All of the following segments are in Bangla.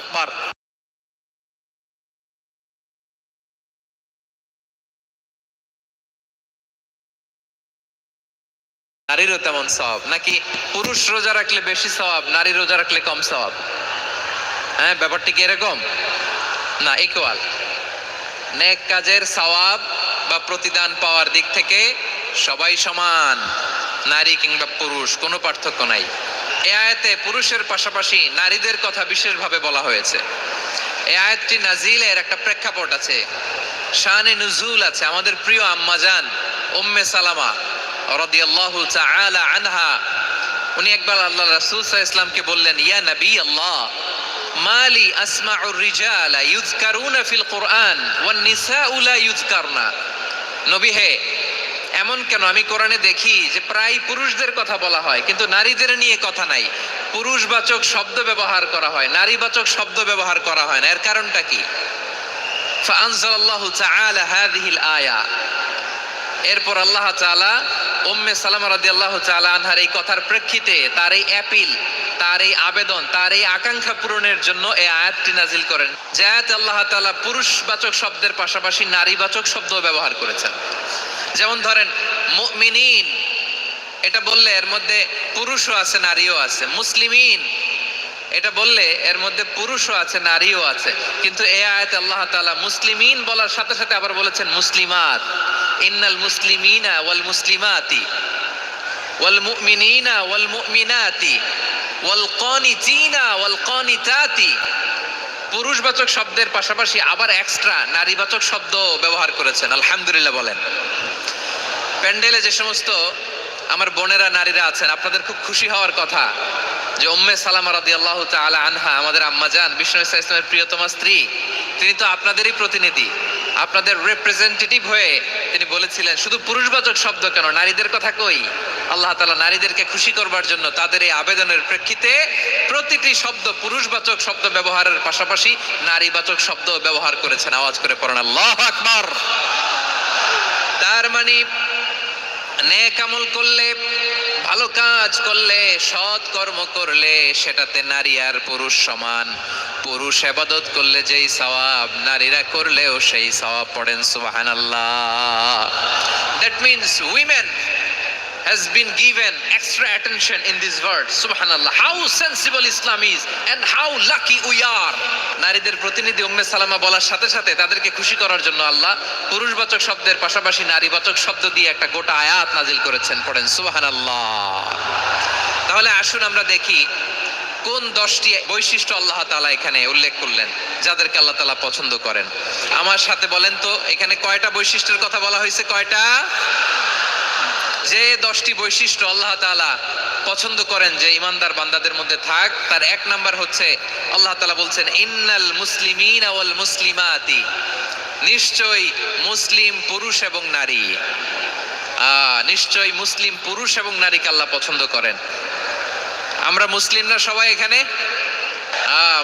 আকবার। নারীরও তেমন সওয়াব নাকি পুরুষ রোজা রাখলে বেশি সওয়াব নারী রোজা রাখলে কম সওয়াব হ্যাঁ ব্যাপারটি কি এরকম? না ইকুয়াল নেক কাজের সওয়াব বা প্রতিদান পাওয়ার দিক থেকে সবাই সমান, নারী কিংবা পুরুষ, কোনো পার্থক্য নাই। এ আয়াতে পুরুষের পাশাপাশি নারীদের কথা বিশেষভাবে বলা হয়েছে। এই আয়াতটি নাজিলের একটা প্রেক্ষাপট আছে। শানে নুজুল আছে। আমাদের প্রিয় আম্মাজান উম্মে সালামা রাদিয়াল্লাহু তাআলা আনহা, উনি একবার আল্লাহ রাসূল সাল্লাল্লাহু বললেন, ইয়া নবী আল্লাহ মালি আসমাউ রিজালা ইউযকারুনা ফিল কুরআন ওয়ান নিসাউ লা ইউযকারনা। নবী হে এমন কেন? আমি কোরআনে দেখি যে প্রায় পুরুষদের কথা বলা হয়, কিন্তু নারীদের নিয়ে কথা নাই। পুরুষবাচক শব্দ ব্যবহার করা হয়, নারীবাচক শব্দ ব্যবহার করা হয় না। এর কারণটা কি? এরপর আল্লাহ চালা ওম্মে সালাম রাদি আল্লাহ চালা আনহার এই কথার প্রেক্ষিতে তার এই অ্যাপিল, তার এই আবেদন, তার এই আকাঙ্ক্ষা পূরণের জন্য এই আয়াতটি নাজিল করেন। যে আয়াত আল্লাহ তালা পুরুষবাচক শব্দের পাশাপাশি নারীবাচক শব্দ ব্যবহার করেছেন। যেমন ধরেন, মুমিনিন, এটা বললে এর মধ্যে পুরুষও আছে, নারীও আছে। মুসলিমিন, এটা বললে এর মধ্যে পুরুষও আছে, নারীও আছে। কিন্তু এ আয়াতে আল্লাহ তাআলা মুসলিমিন বলার সাথে সাথে আবার বলেছেন মুসলিমাত। ইন্নাল মুসলিমিনা ওয়াল মুসলিমাতি, ওয়াল মুমিনিনা ওয়াল মুমিনাতি, ওয়াল কানিতিনা ওয়াল কানিতাতি। পুরুষবাচক শব্দের পাশাপাশি আবার এক্সট্রা নারীবাচক শব্দ ব্যবহার করেছেন। আলহামদুলিল্লাহ বলেন। প্যান্ডেলে যে সমস্ত আমার বোনেরা, নারীরা আছেন, আপনাদের খুব খুশি হওয়ার কথা যে উম্মে সালামা রাদিয়াল্লাহু তাআলা আনহা, আমাদের আম্মা জান, বিষ্ণু ইসা ইসলামের প্রিয়তমা স্ত্রী, তিনি তো আপনাদেরই প্রতিনিধি। আপনাদের রিপ্রেজেন্টেটিভ হয়ে তিনি বলেছিলেন, শুধু পুরুষবাচক শব্দ কেন? নারীদের কথা কই? আল্লাহ তালা নারীদেরকে খুশি করবার জন্য তাদের এই আবেদনের প্রেক্ষিতে প্রতিটি শব্দ পুরুষবাচক শব্দ ব্যবহারের পাশাপাশি নারীবাচক শব্দ ব্যবহার করেছেন। আওয়াজ করে পড়েন, আল্লাহ আকবার! তার মানে নেক আমল করলে, ভালো কাজ করলে, সৎ কর্ম করলে, সেটাতে নারী আর পুরুষ সমান। পুরুষ আবাদত করলে যেই সওয়াব, নারীরা করলেও সেই সওয়াব পড়েন, সুবহানাল্লাহ। That means women has been given extra attention in this word subhanallah. How sensible islam is and how lucky we are. নারীদের প্রতিনিধি উম্মে সালামা বলার সাথে সাথে তাদেরকে খুশি করার জন্য আল্লাহ পুরুষবাচক শব্দের পাশাপাশি নারীবাচক শব্দ দিয়ে একটা গোটা আয়াত নাজিল করেছেন পড়েন। সুবহানাল্লাহ। তাহলে আসুন আমরা দেখি কোন দশটি বৈশিষ্ট্য আল্লাহ তাআলা এখানে উল্লেখ করলেন, যাদেরকে আল্লাহ তাআলা পছন্দ করেন। আমার সাথে বলেন তো, এখানে কয়টা বৈশিষ্ট্যের কথা বলা হয়েছে? কয়টা? যে দশটি বৈশিষ্ট্য আল্লাহ তাআলা পছন্দ করেন যে ইমানদার বান্দাদের মধ্যে থাক, তার এক নাম্বার হচ্ছে আল্লাহ তাআলা বলছেন, ইন্নাল মুসলিমিন ওয়াল মুসলিমাতি। নিশ্চয় মুসলিম পুরুষ এবং নারী। আহ নিশ্চয় মুসলিম পুরুষ এবং নারীকে আল্লাহ পছন্দ করেন। আমরা মুসলিমরা সবাই এখানে?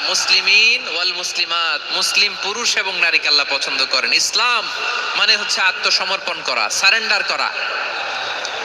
মুসলিমিন ওয়াল মুসলিমাত। মুসলিম পুরুষ এবং নারীকে আল্লাহ পছন্দ করেন। ইসলাম মানে হচ্ছে আত্মসমর্পণ করা, সারেন্ডার করা।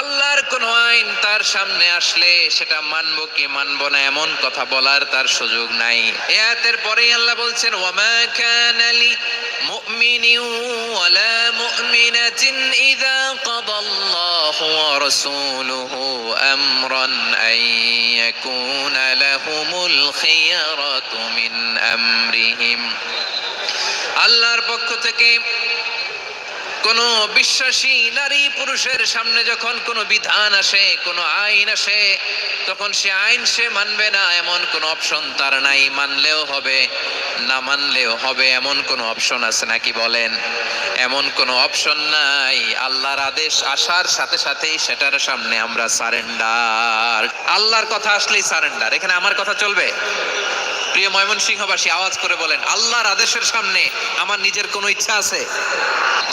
আল্লাহর কোন আইন তার সামনে আসলে সেটা মানব কি মানবো না এমন কথা বলার তার সুযোগ নাই। এ আয়াতের পরেই আল্লাহ বলছেন, ওয়ামা কানা লি মুমিনিন ওয়ালা মুমিনাতিন ইযা কাদাল্লাহু ওয়া রাসূলুহু আমরান আন ইয়াকুনা লাহুমুল খিয়ারাতু মিন আমরিহিম। আল্লাহর পক্ষ থেকে কোন বিশ্বাসী নারী পুরুষের সামনে যখন কোনো বিধান আসে, কোনো আইন আসে, তখন সে আইন সে মানবে না, এমন কোন অপশন তার নাই। মানলেও হবে, না মানলেও হবে, এমন কোন অপশন আছে নাকি বলেন? এমন কোন অপশন নাই। আল্লাহর আদেশ আসার সাথে সাথেই সেটার সামনে আমরা সারেন্ডার। আল্লাহর কথা আসলেই সারেন্ডার। এখানে আমার কথা চলবে? প্রিয় ময়মনসিংহবাসী, আওয়াজ করে বলেন, আল্লাহর আদেশের সামনে আমার নিজের কোনো ইচ্ছা আছে?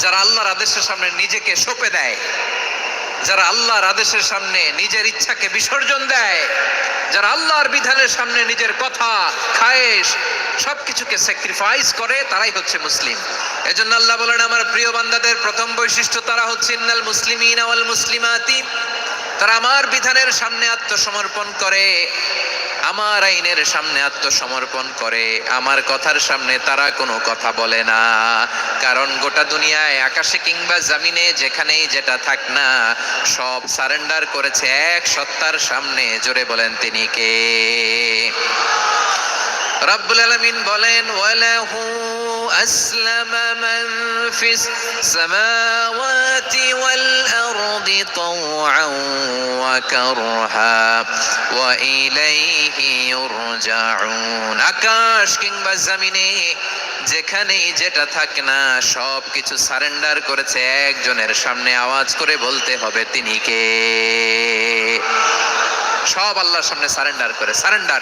যারা আল্লাহর আদেশের সামনে নিজেকে সঁপে দেয়, যারা আল্লাহর আদেশের সামনে নিজের ইচ্ছাকে বিসর্জন দেয়, যারা আল্লাহর বিধানের সামনে নিজের কথা, খায়েশ, সবকিছুকে স্যাক্রিফাইস করে, তারাই হচ্ছে মুসলিম। এজন্য আল্লাহ বলেন, আমার প্রিয় বান্দাদের, প্রথম বৈশিষ্ট্য তারা হচ্ছে, ইন্নাল মুসলিমিন ওয়াল মুসলিমাতি তারা আমার বিধানের সামনে আত্মসমর্পণ করে। আমার আইনের সামনে আত্মসমর্পণ করে, আমার কথার সামনে তারা কোনো কথা বলে না। কারণ গোটা দুনিয়ায়, আকাশে কিংবা জামিনে, যেখানেই যেটা থাক না, সব সারেন্ডার করেছে এক সত্তার সামনে, জোরে বলেন তিনি কে? রব্বুল আলমিন বলেন, ওয়ালাহু সামাওয়াতি ওয়াল আরদি তাওআন ওয়া কারহা ওয়া ইলাইহি ইউরজাউন আকাশ কিংবা জমিনে যেখানেই যেটা থাক না, সব কিছু সারেন্ডার করেছে একজনের সামনে আওয়াজ করে বলতে হবে, তিনি কে? সব আল্লাহর সামনে সারেন্ডার করে, সারেন্ডার।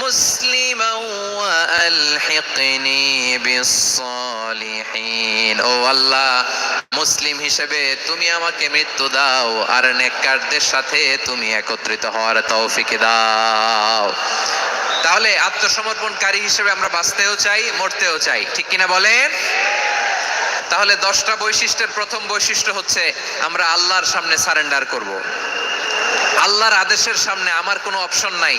ওয়া আলহিকনি বিসসালিহিন। ও আল্লাহ, মুসলিম হিসেবে তুমি আমাকে মৃত্যু দাও আর নেককারদের সাথে তুমি একত্রিত হওয়ার তৌফিক দাও। তাহলে আত্মসমর্পণকারী হিসেবে আমরা বাঁচতেও চাই, মরতেও চাই, ঠিক কিনা বলেন? তাহলে দশটা বৈশিষ্ট্যের প্রথম বৈশিষ্ট্য হচ্ছে আমরা আল্লাহর সামনে সারেন্ডার করব। আল্লাহর আদেশের সামনে আমার কোনো অপশন নাই।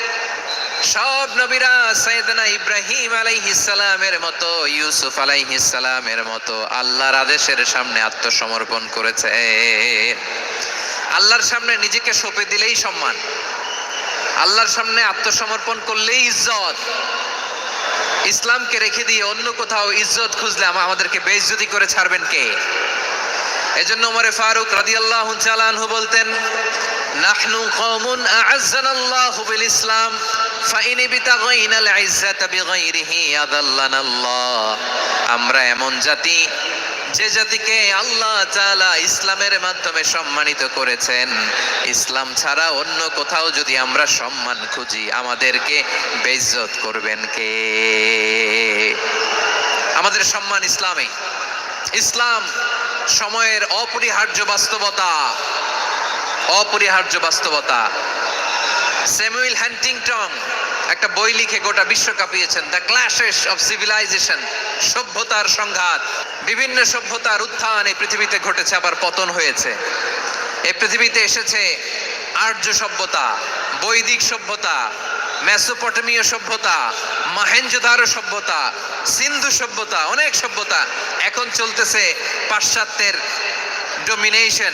সব নবীরা সাইয়েদনা ইব্রাহিম আলাইহিস সালামের মতো, ইউসুফ আলাইহিস সালামের মতো আল্লাহর আদেশের সামনে আত্মসমর্পণ করেছে। আল্লাহর সামনে নিজেকে সঁপে দিলেই সম্মান। আল্লাহর সামনে আত্মসমর্পণ করলেই ইজ্জত। ইসলামকে রেখে দিয়ে অন্য কোথাও ইজ্জত খুঁজলে আমাদেরকে বেইজ্জতি করে ছাড়বেন কে? এজন্য ওমরে ফারুক রাদিয়াল্লাহু তাআলা আনহু বলতেন, নাহনু কওমুন আ'আজ্জানাল্লাহু বিল ইসলাম ফাইন বিতাগাইনা আল ইজ্জাতা বিগাইরিহি আদাল্লানাল্লাহ আমরা এমন জাতি, যে জাতিকে আল্লাহ তাআলা ইসলামের মাধ্যমে সম্মানিত করেছেন। ইসলাম ছাড়া অন্য কোথাও যদি আমরা সম্মান খুঁজি, আমাদেরকে বেইজ্জত করবেন কে? আমাদের সম্মান ইসলামে। ইসলাম সময়ের অপরিহার্য বাস্তবতা। অপরিহার্য বাস্তবতা। স্যামুয়েল হ্যান্টিংটন একটা বই লিখে গোটা বিশ্ব কাঁপিয়েছেন। দ্য ক্লাশেস অফ সিভিলাইজেশন সভ্যতার সংঘাত। বিভিন্ন সভ্যতার উত্থান এই পৃথিবীতে ঘটেছে, আবার পতন হয়েছে। এই পৃথিবীতে এসেছে আর্য সভ্যতা, বৈদিক সভ্যতা মেসোপটেমীয় সভ্যতা মাহেঞ্জোদারো সভ্যতা সিন্ধু সভ্যতা অনেক সভ্যতা এখন চলতেছে পাশ্চাত্যের ডোমিনেশন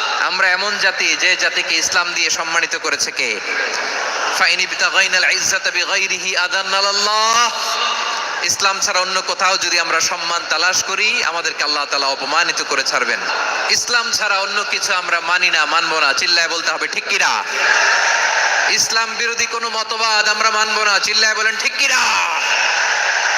আমরা এমন জাতি যে জাতিকে ইসলাম দিয়ে সম্মানিত করেছে কে? ইসলাম ছাড়া অন্য কোথাও যদি আমরা সম্মান তালাশ করি, আমাদেরকে আল্লাহ তালা অপমানিত করে ছাড়বেন। ইসলাম ছাড়া অন্য কিছু আমরা মানি না, মানবো না, চিল্লায় বলতে হবে, ঠিক কিরা ইসলাম বিরোধী কোনো মতবাদ আমরা মানবো না, চিল্লায় বলেন, ঠিক কিনা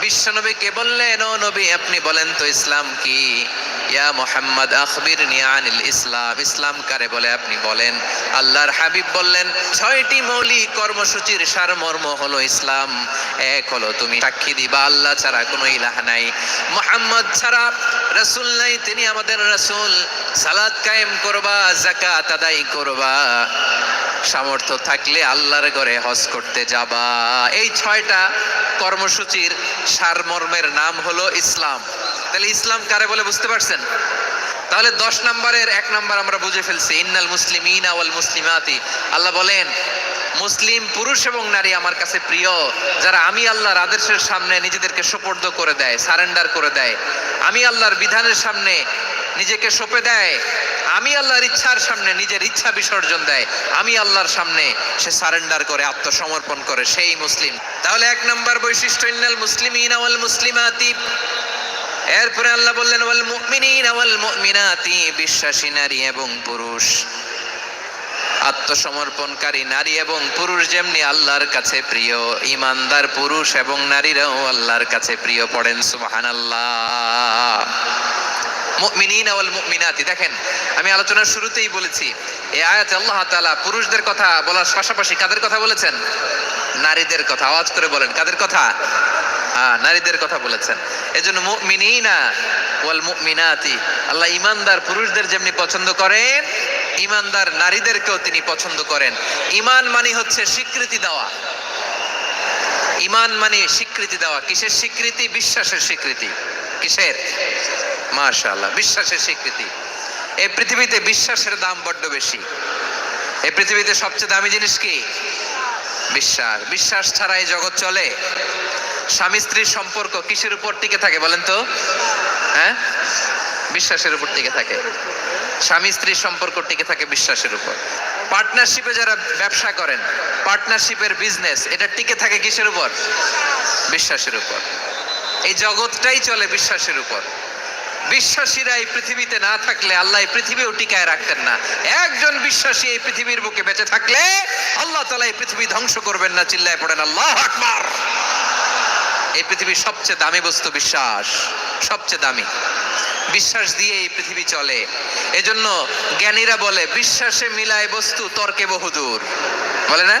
বিশ্বনবীকে বললেন ও নবী, আপনি বলেন তো ইসলাম কি? ইয়া মোহাম্মদ, আখবিরনি আনিল ইসলাম। ইসলাম কারে বলে আপনি বলেন? আল্লাহর হাবিব বললেন, ছয়টি মৌলিক কর্মসূচির সারমর্ম হলো ইসলাম। এক হলো তুমি সাক্ষী দিবা, আল্লাহ ছাড়া কোনো ইলাহ নাই। মোহাম্মদ ছাড়া রাসূল নাই, তিনি আমাদের রাসূল। সালাত কায়েম করবা, যাকাত আদায় করবা। সামর্থ্য থাকলে আল্লাহর ঘরে হজ করতে যাবা। এই ছয়টা কর্মসূচির সারমর্মের নাম হলো ইসলাম। তাহলে ইসলাম কারে বলে বুঝতে পারছেন? তাহলে দশ নম্বরের এক নম্বর আমরা বুঝে ফেলছি, ইন্নাল মুসলিমিন আওয়াল মুসলিমাতি। আল্লাহ বলেন, মুসলিম পুরুষ এবং নারী আমার কাছে প্রিয়। যারা আমি আল্লাহর আদেশের সামনে নিজেদেরকে সোপর্দ করে দেয়, সারেন্ডার করে দেয়। আমি আল্লাহর বিধানের সামনে নিজেকে সঁপে দেয়। আমি আল্লাহর ইচ্ছার সামনে নিজের ইচ্ছা বিসর্জন দেয়। আমি আল্লাহর সামনে সে সারেন্ডার করে, আত্মসমর্পণ করে, সেই মুসলিম। তাহলে এক নম্বর বৈশিষ্ট্য, ইন্নাল মুসলিমিন আওয়াল মুসলিমাতি। এরপরে আল্লাহ বললেন, ওয়াল মুমিনিন ওয়াল মুমিনাতি, বিশ্বাসী নারী এবং পুরুষ। আত্মসমর্পণকারী নারী এবং পুরুষ যেমনি আল্লাহর কাছে প্রিয়, ইমানদার পুরুষ এবং নারীরাও আল্লাহর কাছে প্রিয়, পড়েন সুবহানাল্লাহ। মুমিনাতি। দেখেন, আমি আলোচনার শুরুতেই বলেছি, এই আয়াতে আল্লাহ তাআলা পুরুষদের কথা বলার পাশাপাশি কাদের কথা বলেছেন? নারীদের কথা, আওয়াজ করে বলেন, কাদের কথা? নারীদের কথা বলেছেন। এজন্য মুমিনিনা ওয়াল মুমিনাতি, আল্লাহ ইমানদার পুরুষদের যেমনি পছন্দ করেন ইমানদার নারীদেরকেও তিনি পছন্দ করেন। ইমান মানে হচ্ছে স্বীকৃতি দেওয়া। ইমান মানে স্বীকৃতি দেওয়া। কিসের স্বীকৃতি? বিশ্বাসের স্বীকৃতি। কিসের? মাশাআল্লাহ, বিশ্বাসের স্বীকৃতি। এই পৃথিবীতে বিশ্বাসের দাম বড্ড বেশি। এই পৃথিবীতে সবচেয়ে দামি জিনিস কি? বিশ্বাস। বিশ্বাস ছাড়া এই জগৎ চলে। স্বামী স্ত্রীর সম্পর্ক কিসের উপর টিকে থাকে বলেন তো? হ্যাঁ? বিশ্বাসের উপর টিকে থাকে। স্বামী স্ত্রীর সম্পর্ক টিকে থাকে বিশ্বাসের উপর। পার্টনারশিপে যারা ব্যবসা করেন, পার্টনারশিপের বিজনেস, এটা টিকে থাকে কিসের উপর? বিশ্বাসের উপর। এই জগৎটাই চলে বিশ্বাসের উপর। বিশ্বাসীরা এই পৃথিবীতে না থাকলে আল্লাহ এই পৃথিবীও টিকায় রাখতেন না। একজন বিশ্বাসী এই পৃথিবীর বুকে বেঁচে থাকলে আল্লাহ তালা এই পৃথিবী ধ্বংস করবেন না, চিল্লায় পড়েন, আল্লাহ আকবার! এই পৃথিবীর সবচেয়ে দামি বস্তু বিশ্বাস, সবচেয়ে দামি। বিশ্বাস দিয়ে এই পৃথিবী চলে। এজন্য জ্ঞানীরা বলে, বিশ্বাসে মিলায় বস্তু, তর্কে বহুদূর। বলে না?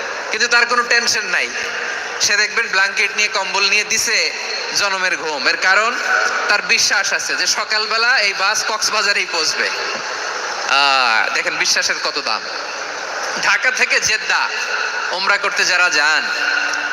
কিন্তু তার কোনো টেনশন নাই। সে দেখবেন ব্ল্যাঙ্কেট নিয়ে, কম্বল নিয়ে দিছে জনমের ঘুম। এর কারণ তার বিশ্বাস আছে যে সকালবেলা এই বাস কক্সবাজারেই পৌঁছবে। দেখেন বিশ্বাসের কত দাম। ঢাকা থেকে জেদ্দা ওমরা করতে যারা যান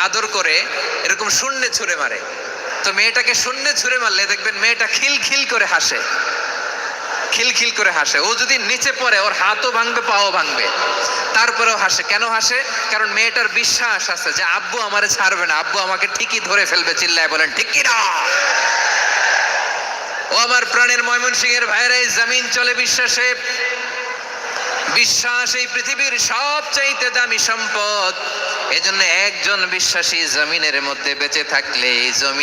আদর করে এরকম শূন্যে ছুঁড়ে মারে। তো মেয়েটাকে শূন্যে ছুঁড়ে মারলে দেখবেন মেয়েটা খিল খিল করে হাসে। খিলখিল করে হাসে। ও যদি নিচে পড়ে, ওর হাতও ভাঙবে, পাও ভাঙবে। তারপরেও হাসে। কেন হাসে? কারণ মেয়েটার বিশ্বাস আছে যে আব্বু আমারে ছাড়বে না। আব্বু আমাকে ঠিকই ধরে ফেলবে, চিল্লায় বলেন, ঠিক কি না ও আমার প্রাণের ময়মনসিংহের ভাইরা এই জমিন চলে বিশ্বাসে। বিশ্বাস এই পৃথিবীর সবচাইতে দামি সম্পদ। এজন্য একজন বিশ্বাসী জমিনের মধ্যে বেঁচে থাকলে জমিন